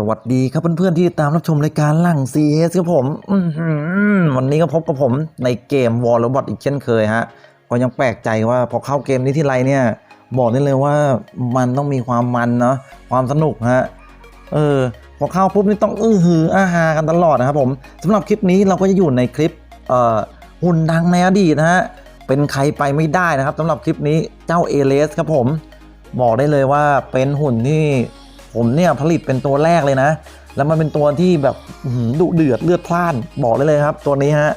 สวัสดีครับเพื่อนๆที่ตามรับชมรายการหลัง CS ครับผมวันนี้ก็พบกับผมในเกม War Robot อีกเช่นเคยฮะก็ยังแปลกใจว่าพอเข้าเกมนี้ที่ไรเนี่ย บอกได้เลยว่ามันต้องมีความมันเนาะความสนุกฮะเออพอเข้าปุ๊บนี่ต้องอื้อหืออาหากันตลอดนะครับผมสำหรับคลิปนี้เราก็จะอยู่ในคลิปเอ่อหุ่นดังในอดีตนะฮะเป็นใครไปไม่ได้นะครับสำหรับคลิปนี้เจ้าเอเลสครับผม บอกได้เลยว่าเป็นหุ่นที่ ผมเนี่ยผลิตเป็นตัวแรกเลยนะ แล้วมันเป็นตัวที่แบบดุเดือดเลือดพล่านบอกได้เลยครับ ตัวนี้ฮะ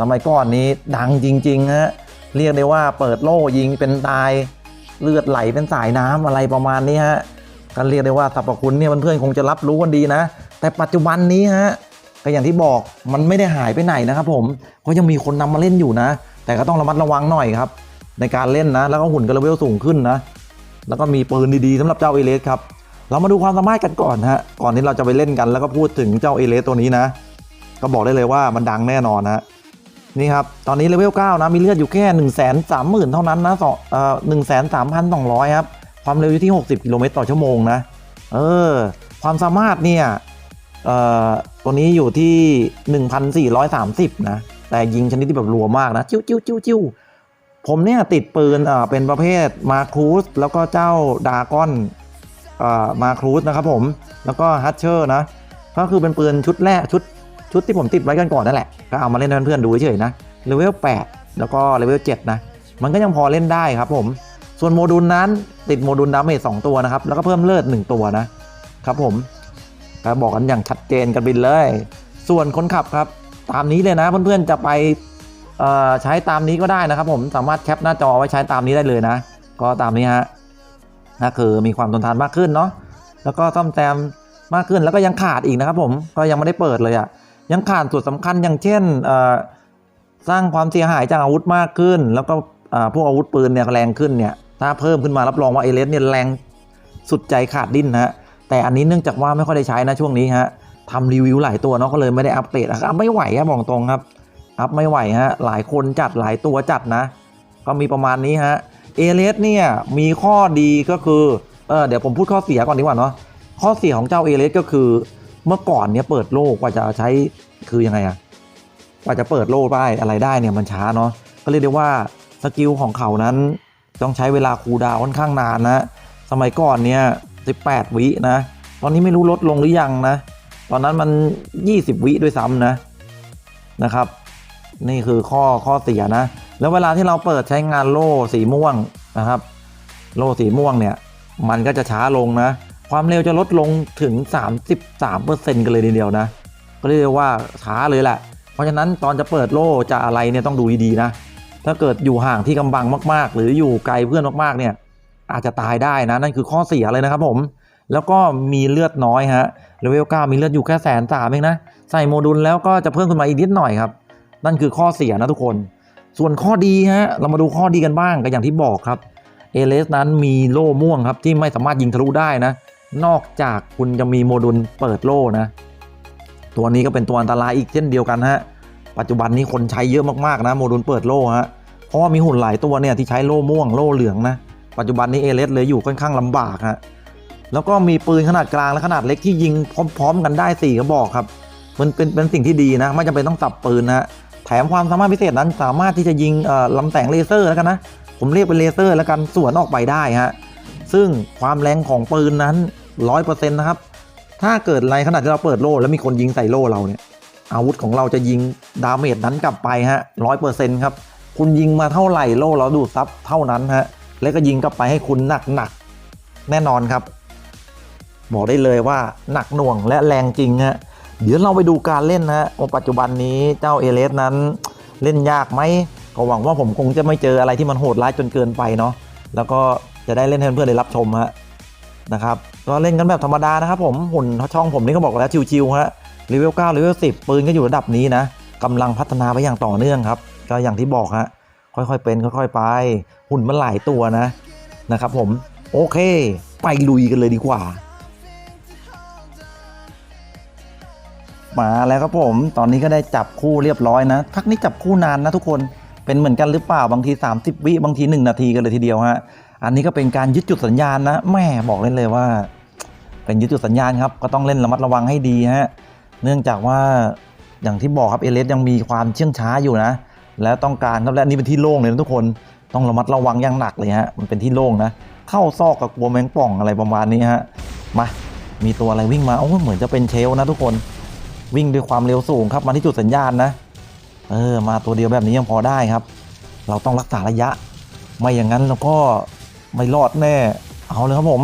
สมัยก่อนนี้ดังจริงๆฮะเรียกได้ว่าเปิดโล่ยิงเป็นตายเลือดไหลเป็นสายน้ำอะไรประมาณนี้ฮะก็เรียกได้ว่าสรรพคุณเนี่ยเพื่อนๆคงจะรับรู้กันดีนะ แต่ปัจจุบันนี้ฮะก็อย่างที่บอกมันไม่ได้หายไปไหนนะครับผมก็ยังมีคนนำมาเล่นอยู่นะ แต่ก็ต้องระมัดระวังหน่อยครับ ในการเล่นนะ แล้วก็หุ่นก็เลเวลสูงขึ้นนะ แล้วก็มีปืนดีๆสำหรับเจ้าเอเลสครับ เรามาดูความสามารถกันก่อนฮะ ก่อนที่เราจะไปเล่นกันแล้วก็พูดถึงเจ้าเอเลสตัวนี้นะ ก็บอกได้เลยว่ามันดังแน่นอนนะนี่ครับ ตอนนี้เลเวล9นะ มีเลือดอยู่แค่ 1 3 0 0 0 0 เท่านั้นนะสองเอ่อหนึ่งแสนสามพันสองร้อยครับ ความเร็วอยู่ที่ 60 กิโลเมตรต่อชั่วโมงนะ เออ ความสามารถเนี่ย เอ่อ ตัวนี้อยู่ที่ 1,430 นะ แต่ยิงชนิดที่แบบรัวมากนะ จิ้วจิ้วจิ้วจิ้วผมเนี่ยติดปืน อ่า เป็นประเภทมาครูสแล้วก็เจ้าดากอน มาครูสนะครับผมแล้วก็ฮัตเชอร์นะก็คือเป็นปืนชุดแรกชุดชุดที่ผมติดไว้กันก่อนนั่นแหละก็เอามาเล่นเพื่อนๆดูเฉยๆนะเลเวล8แล้วก็เลเวล7นะมันก็ยังพอเล่นได้ครับผมส่วนโมดูลนั้นติดโมดูลดาเมจ2ตัวนะครับแล้วก็เพิ่มเลือด1ตัวนะครับผมก็บอกกันอย่างชัดเจนกันไปเลย ส่วนคนขับครับตามนี้เลยนะเพื่อนๆจะไปใช้ตามนี้ก็ได้นะครับผมสามารถแคปหน้าจอไว้ใช้ตามนี้ได้เลยนะ ก็ตามนี้ฮะ ก็คือมีความทนทานมากขึ้นเนาะแล้วก็ซ่อมแซมมากขึ้นแล้วก็ยังขาดอีกนะครับผมก็ยังไม่ได้เปิดเลยอะ่ะยังขาดส่วนสำคัญอย่างเช่นสร้างความเสียหายจากอาวุธมากขึ้น แล้วก็พวกอาวุธปืนเนี่ยแรงขึ้นเนี่ยถ้าเพิ่มขึ้นมารับรองว่าเอเลสเนี่ยแรงสุดใจขาดดิ้นนะฮะแต่อันนี้เนื่องจากว่าไม่ค่อยได้ใช้นะช่วงนี้ฮะทำรีวิวหลายตัวเนาะก็เลยไม่ได้อัปเดตนะครับไม่ไหวอะบอกตรงครับอัพไม่ไหวฮะหลายคนจัดหลายตัวจัดนะ ก็มีประมาณนี้ฮะ เอเลสเนี่ยมีข้อดีก็คือเออเดี๋ยวผมพูดข้อเสียก่อนดีกว่าเนาะข้อเสียของเจ้าเอเลสก็คือ เมื่อก่อนเนี่ยเปิดโลกกว่าจะใช้คือยังไงอะกว่าจะเปิดโลกได้อะไรได้เนี่ยมันช้าเนาะก็เรียกได้ว่าสกิลของเขานั้นต้องใช้เวลาคูดาวค่อนข้างนานนะสมัยก่อนเนี่ย18 วินะ ตอนนี้ไม่รู้ลดลงหรือยังนะ ตอนนั้นมัน 20 วิด้วยซ้ำนะนะครับ นี่คือข้อข้อเสียนะ แล้วเวลาที่เราเปิดใช้งานโล่สีม่วงนะครับ โล่สีม่วงเนี่ย มันก็จะช้าลงนะ ความเร็วจะลดลงถึง 33%กันเลยทีเดียวนะ ก็เรียกว่าช้าเลยแหละ เพราะฉะนั้นตอนจะเปิดโล่จะอะไรเนี่ยต้องดูดีๆนะ ถ้าเกิดอยู่ห่างที่กำบังมาก ๆ หรืออยู่ไกลเพื่อนมากๆเนี่ย อาจจะตายได้นะ นั่นคือข้อเสียเลยนะครับผม แล้วก็มีเลือดน้อยฮะเลเวล9มีเลือดอยู่แค่แสนสามเองนะ ใส่โมดูลแล้วก็จะเพิ่มขึ้นมาอีกนิดหน่อยครับ นั่นคือข้อเสียนะทุกคน ส่วนข้อดีฮะเรามาดูข้อดีกันบ้างก็อย่างที่บอกครับเอเลสนั้นมีโล่ม่วงครับที่ไม่สามารถยิงทะลุได้นะ นอกจากคุณจะมีโมดูลเปิดโล่นะ ตัวนี้ก็เป็นตัวอันตรายอีกเช่นเดียวกันฮะปัจจุบันนี้คนใช้เยอะมากๆนะโมดูลเปิดโล่ฮะเพราะว่ามีหุ่นหลายตัวเนี่ยที่ใช้โล่ม่วงโล่เหลืองนะปัจจุบันนี้เอเลสเลยอยู่ค่อนข้างลำบากฮะแล้วก็มีปืนขนาดกลางและขนาดเล็กที่ยิงพร้อม ๆ กันได้4กระบอกครับ มันเป็นเป็นสิ่งที่ดีนะ ไม่จำเป็นต้องสับปืนนะฮะ แถมความสามารถพิเศษนั้นสามารถที่จะยิงลำแสงเลเซอร์แล้วกันนะ ผมเรียกเป็นเลเซอร์แล้วกันส่วนออกไปได้ฮะ ซึ่งความแรงของปืนนั้น 100%นะครับ ถ้าเกิดอะไรขนาดที่เราเปิดโล่แล้วมีคนยิงใส่โล่เราเนี่ย อาวุธของเราจะยิงดาเมจนั้นกลับไปฮะร้อยเปอร์เซ็นต์ครับ คุณยิงมาเท่าไหร่โล่เราดูดซับเท่านั้นฮะ แล้วก็ยิงกลับไปให้คุณหนักหนักแน่นอนครับ บอกได้เลยว่าหนักหน่วงและแรงจริงฮะ เดี๋ยวเราไปดูการเล่นนะฮะว่าปัจจุบันนี้เจ้าเอเลสนั้นเล่นยากไหมก็หวังว่าผมคงจะไม่เจออะไรที่มันโหดร้ายจนเกินไปเนาะแล้วก็จะได้เล่นให้เพื่อนๆได้รับชมฮะนะครับก็เล่นกันแบบธรรมดานะครับผมหุ่นช่องผมนี่ก็บอกแล้วชิวๆฮะเลเวล9เลเวล10 ปืนก็อยู่ระดับนี้นะกำลังพัฒนาไปอย่างต่อเนื่องครับ ก็อย่างที่บอกฮะค่อยๆเป็นค่อยๆไป หุ่นมันหลายตัวนะนะครับผมโอเค ไปลุยกันเลยดีกว่า มาแล้วครับผม ตอนนี้ก็ได้จับคู่เรียบร้อยนะ พักนี้จับคู่นานนะทุกคนเป็นเหมือนกันหรือเปล่าบางที 30 วิบางที 1 นาทีกันเลยทีเดียวฮะอันนี้ก็เป็นการยึดจุดสัญญาณนะแม่บอกเลยเลยว่า เป็นยึดจุดสัญญาณครับก็ต้องเล่นระมัดระวังให้ดีฮะเนื่องจากว่าอย่างที่บอกครับเอเลสยังมีความเชื่องช้าอยู่นะ แล้วต้องการครับและนี่เป็นที่โล่งเลยนะทุกคนต้องระมัดระวังอย่างหนักเลยฮะมันเป็นที่โล่งนะ เข้าซอกกับกลัวแมงป่องอะไรประมาณนี้ฮะมามีตัวอะไรวิ่งมาโอ้เหมือนจะเป็นเชลนะทุกคน วิ่งด้วยความเร็วสูงครับมาที่จุดสัญญาณนะ เออ มาตัวเดียวแบบนี้ยังพอได้ครับ เราต้องรักษาระยะ ไม่อย่างนั้นเราก็ไม่รอดแน่ เอาเลยครับผม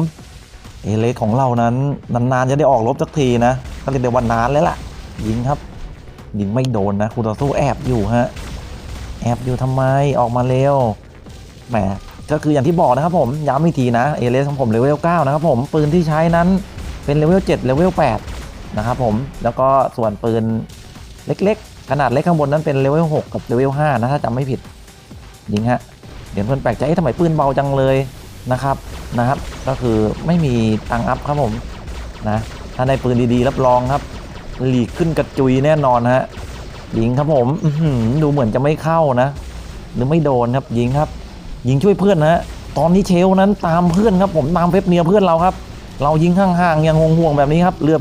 เอเลสของเรานั้นนานๆจะได้ออกรบสักทีนะก็เรียกได้ว่านานแล้วล่ะ ยิงครับ ยิงไม่โดนนะคูต่อสู้แอบอยู่ฮะ แอบอยู่ทำไมออกมาเร็ว แหม ก็คืออย่างที่บอกนะครับผมย้ำอีกทีนะ เอเลสของผมเลเวล9นะครับผม ปืนที่ใช้นั้นเป็นเลเวล7เลเวล8 นะครับผมแล้วก็ส่วนปืนเล็กๆ ขนาดเล็กข้างบนนั้นเป็นเลเวล6กับเลเวล5นะถ้าจำไม่ผิดยิงฮะเดี๋ยวเพื่อนแปลกใจเอ๊ะทำไมปืนเบาจังเลยนะครับนะครับ ก็คือไม่มีตังอัพครับผมนะถ้าในปืนดีๆรับรองครับหลีกขึ้นกระจุยแน่นอนฮะยิงครับผมดูเหมือนจะไม่เข้านะ หรือไม่โดนครับยิงครับ ยิงช่วยเพื่อนนะตอนนี้เชลนั้นตามเพื่อนครับผมตามเพปเนียเพื่อนเราครับ เรายิงห่างๆยังห่วงๆแบบนี้ครับเลือ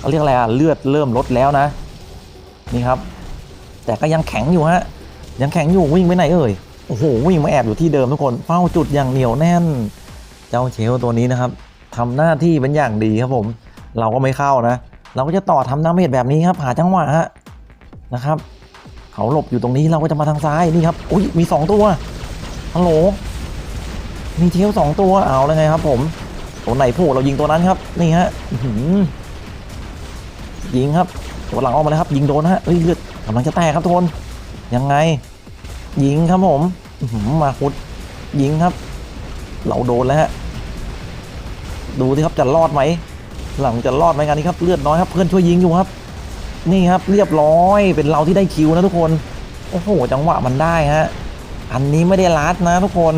เขาเรียกอะไรอะเลือดเริ่มลดแล้วนะ นี่ครับ แต่ก็ยังแข็งอยู่ฮะ ยังแข็งอยู่วิ่งไปไหนเอ่ย โอ้โหวิ่งมาแอบอยู่ที่เดิมทุกคน เฝ้าจุดอย่างเหนียวแน่น เจ้าเชลตัวนี้นะครับทำหน้าที่เป็นอย่างดีครับผม เราก็ไม่เข้านะ เราก็จะต่อทำน้ำเมจแบบนี้ครับ หาจังหวะฮะนะครับ เขาหลบอยู่ตรงนี้เราก็จะมาทางซ้ายนี่ครับ อุ้ยมีสองตัวฮัลโหลมีเทลสองตัวเอาแล้วไงครับ ผมตัวไหนโผล่เรายิงตัวนั้นครับ นี่ฮะอื้อ ยิงครับตัวหลังออกมาเลยครับ ยิงโดนฮะเอ้ยเลือดกำลังจะแตกครับทุกคนยังไง ยิงครับผมมาคุดยิงครับ เราโดนแล้วฮะดูสิครับจะรอดไหมหลังจะรอดไหมงานนี้ครับเลือดน้อยครับเพื่อนช่วยยิงอยู่ครับ นี่ครับเรียบร้อยเป็นเราที่ได้คิวนะทุกคนโอ้โหจังหวะมันได้ฮะอันนี้ไม่ได้ลัดนะทุกคน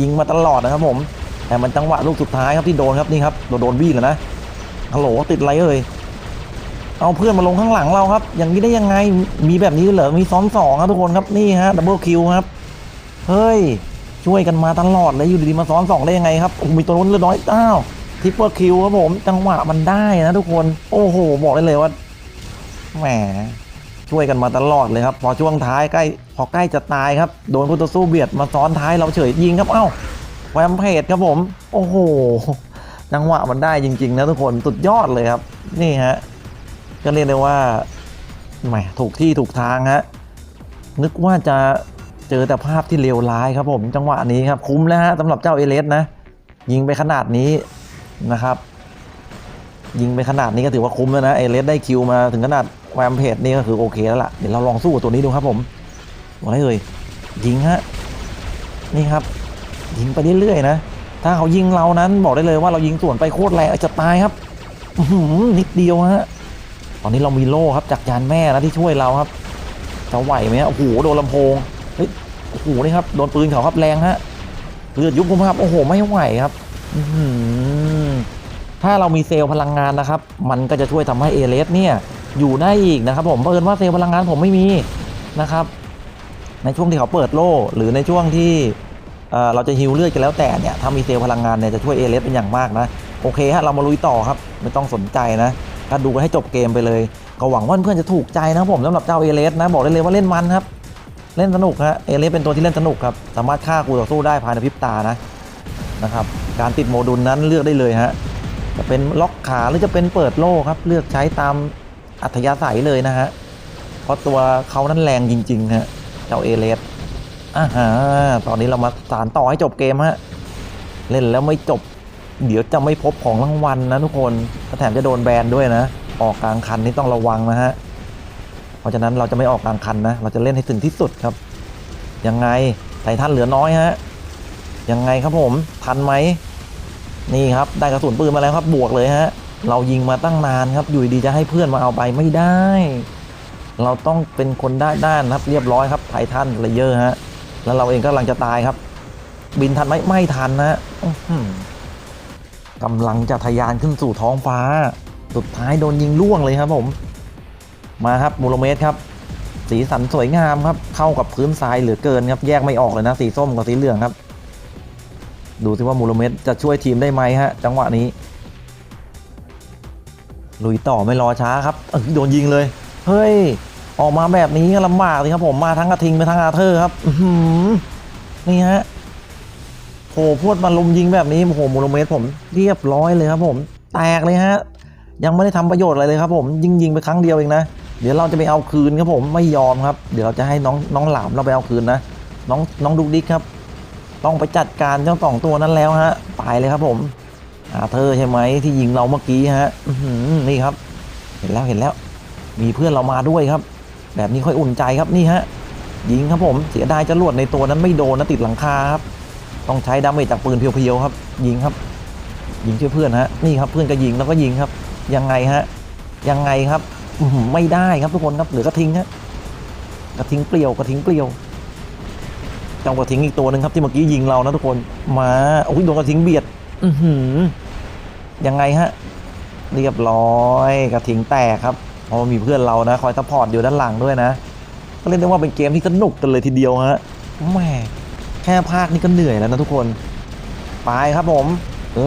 ยิงมาตลอดนะครับผม แต่มันจังหวะลูกสุดท้ายครับที่โดนครับนี่ครับโดนโดนบี้แล้วนะฮัลโหลติดอะไรเอ่ย เอาเพื่อนมาลงข้างหลังเราครับ อย่างนี้ได้ยังไง มีแบบนี้เหรอ มีซ้อมสองครับทุกคนครับ นี่ฮะ ดับเบิลคิวครับ เฮ้ย ช่วยกันมาตลอดเลย อยู่ดีๆมาซ้อนสองได้ยังไงครับโอ้มีตัวนู้นเลือดน้อย อ้าว ทิปเปิลคิวครับผม จังหวะมันได้นะทุกคน โอ้โห บอกได้เลยว่า แหม ช่วยกันมาตลอดเลยครับ พอช่วงท้ายใกล้ พอใกล้จะตายครับ โดนพุทธสู้เบียดมาซ้อนท้ายเราเฉยยิงครับ เอ้า แวมเพจครับผม โอ้โห จังหวะมันได้จริง ๆ นะทุกคน สุดยอดเลยครับ นี่ฮะ ก็เรียกได้ว่าแหมถูกที่ถูกทางฮะนึกว่าจะเจอแต่ภาพที่เลวร้ายครับผมจังหวะนี้ครับคุ้มแล้วฮะสำหรับเจ้าเอเลสนะ ยิงไปขนาดนี้นะครับ ยิงไปขนาดนี้ก็ถือว่าคุ้มแล้วนะเอเลสได้คิวมาถึงขนาดแวมเพจนี่ก็คือโอเคแล้วล่ะเดี๋ยวเราลองสู้กับตัวนี้ดูครับผมได้เลยยิงฮะนี่ครับ ยิงไปเรื่อยๆนะถ้าเขายิงเรานั้นบอกได้เลยว่าเรายิงสวนไปโคตรแรงจะตายครับหือนิดเดียวฮะ อนนี้เรามีโล่ครับจากยานแม่นะที่ช่วยเราครับจะไหวไหมฮะโอ้โหโดนลำโพงเฮ้ยโอ้โหนี่ครับโดนปืนเขาครับแรงฮะเลือดยุบผมครับโอ้โหไม่ไหวครับถ้าเรามีเซลล์พลังงานนะครับ มันก็จะช่วยทำให้เอเลสเนี่ยอยู่ได้อีกนะครับ ผมเพิ่นว่าเซลล์พลังงานผมไม่มีนะครับ ในช่วงที่เขาเปิดโล่หรือในช่วงที่เเราจะฮิวเลือดกันแล้วแต่เนี่ยถ้ามีเซลล์พลังงานเนี่ยจะช่วยเอเลสเป็นอย่างมากนะโอเคฮะเรามาลุยต่อครับ ไม่ต้องสนใจนะ ก็ดูกันให้จบเกมไปเลย ก็หวังว่าเพื่อนจะถูกใจนะผมสำหรับเจ้าเอเลสนะบอกได้เลยว่าเล่นมันครับ เล่นสนุกฮะเอเลสเป็นตัวที่เล่นสนุกครับ สามารถฆ่าคู่ต่อสู้ได้ภายในพริบตานะนะครับ การติดโมดูลนั้นเลือกได้เลยฮะจะเป็นล็อกขาหรือจะเป็นเปิดโล่ครับ เลือกใช้ตามอัธยาศัยเลยนะฮะเพราะตัวเขานั้นแรงจริงๆฮะเจ้าเอเลสอ่าฮะตอนนี้เรามาสารต่อให้จบเกมฮะเล่นแล้วไม่จบ เดี๋ยวจะไม่พบของรางวัลนะทุกคนแถมจะโดนแบนด้วยนะ ออกกลางคันนี่ต้องระวังนะฮะ เพราะฉะนั้นเราจะไม่ออกกลางคันนะ เราจะเล่นให้ถึงที่สุดครับ ยังไงไททันเหลือน้อยฮะ ยังไงครับผมทันไหม นี่ครับได้กระสุนปืนมาแล้วครับบวกเลยฮะ เรายิงมาตั้งนานครับอยู่ดีจะให้เพื่อนมาเอาไปไม่ได้ เราต้องเป็นคนได้ด้านครับ เรียบร้อยครับไททันเลเยอร์ฮะ แล้วเราเองก็กำลังจะตายครับ บินทันไหมไม่ทันนะฮะอื้อหือ กำลังจะทะยานขึ้นสู่ท้องฟ้า สุดท้ายโดนยิงล่วงเลยครับผม มาครับมูโลเมตรครับ สีสันสวยงามครับ เข้ากับพื้นทรายเหลือเกินครับ แยกไม่ออกเลยนะ สีส้มกับสีเหลืองครับ ดูสิว่ามูลเมตรจะช่วยทีมได้ไหมฮะ จังหวะนี้ ลุยต่อไม่รอช้าครับโดนยิงเลย เฮ้ย ออกมาแบบนี้ก็ลำบากเลยครับผม มาทั้งกระทิงไปทั้งอาเธอร์ครับนี่ฮะ โผล่พวดมาลุมยิงแบบนี้โอ้โหมูลเมตรผมเรียบร้อยเลยครับผม แตกเลยฮะ ยังไม่ได้ทำประโยชน์อะไรเลยครับผมยิงยิงไปครั้งเดียวเองนะ เดี๋ยวเราจะไปเอาคืนครับผมไม่ยอมครับ เดี๋ยวเราจะให้น้องน้องหลามเราไปเอาคืนนะ น้องน้องดุกดิกครับ ต้องไปจัดการเจ้าสองตัวนั้นแล้วฮะตายเลยครับผมอาเธอร์ใช่ไหมที่ยิงเราเมื่อกี้ฮะนี่ครับ เห็นแล้วเห็นแล้ว มีเพื่อนเรามาด้วยครับ แบบนี้ค่อยอุ่นใจครับนี่ฮะยิงครับผมเสียดายจรวดในตัวนั้นไม่โดนนะติดหลังคาครับ ต้องใช้ดาเมจจากปืนเพียวๆครับ ยิงครับ ยิงช่วยเพื่อนฮะนี่ครับเพื่อนก็ยิงแล้วก็ยิงครับ ยังไงฮะยังไงครับไม่ได้ครับทุกคนครับเหลือกระทิงฮะกระทิงเปลี่ยวกระทิงเปลี่ยวเจ้ากระทิงอีกตัวหนึ่งครับที่เมื่อกี้ยิงเรานะทุกคนมาโอ้ยโดนกระทิงเบียด อือหือยังไงฮะเรียบร้อยกระทิงแตกครับเพราะมีเพื่อนเรานะคอยซัพพอร์ตอยู่ด้านหลังด้วยนะก็เรียกได้ว่าเป็นเกมที่สนุกกันเลยทีเดียวฮะแม่ แค่ภาคนี้ก็เหนื่อยแล้วนะทุกคน ไปครับผม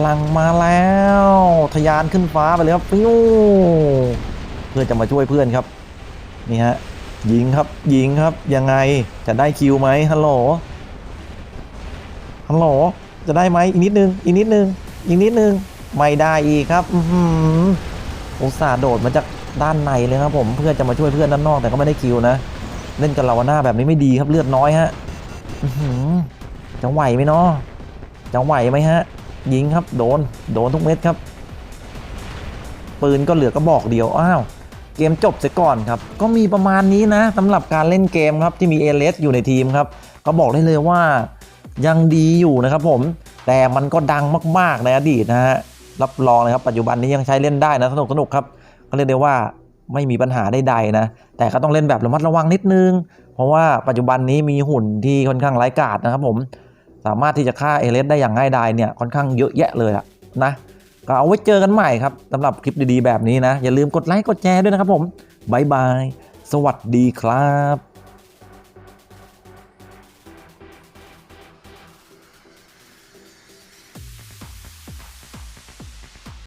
ลังมาแล้วทะยานขึ้นฟ้าไปเลยครับฟิวเพื่อจะมาช่วยเพื่อนครับ นี่ฮะยิงครับยิงครับยังไงจะได้คิวไหมฮัลโหลฮัลโหลจะได้ไหมอีกนิดนึงอีกนิดนึงอีกนิดนึงไม่ได้อีกครับอือหืออุตส่าห์โดดมาจากด้านในเลยครับผมเพื่อจะมาช่วยเพื่อนด้านนอกแต่ก็ไม่ได้คิวนะ เล่นกับลาวาน่าแบบนี้ไม่ดีครับเลือดน้อยฮะ จะไหวไหมเนาะจะไหวไหมฮะ ยิงครับ โดน โดนทุกเม็ดครับ ปืนก็เหลือกระบอกเดียว อ้าว เกมจบเสียก่อนครับ ก็มีประมาณนี้นะสำหรับการเล่นเกมครับที่มีเอเลสอยู่ในทีมครับ ก็บอกได้เลยว่ายังดีอยู่นะครับผม แต่มันก็ดังมาก ๆ ในอดีตนะฮะ รับรองเลยครับ ปัจจุบันนี้ยังใช้เล่นได้นะ สนุกสนุกครับ ก็เรียกได้ว่าไม่มีปัญหาใดๆนะ แต่ก็ต้องเล่นแบบระมัดระวังนิดนึง ราะว่าปัจจุบันนี้มีหุ่นที่ค่อนข้างไร้กาดนะครับผมสามารถที่จะฆ่าเอเลสได้อย่างง่ายดายเนี่ยค่อนข้างเยอะแยะเลยอะนะก็เอาไว้เจอกันใหม่ครับสำหรับคลิปดีๆแบบนี้นะ อย่าลืมกดไลค์กดแชร์ด้วยนะครับผมบายบาย สวัสดีครับ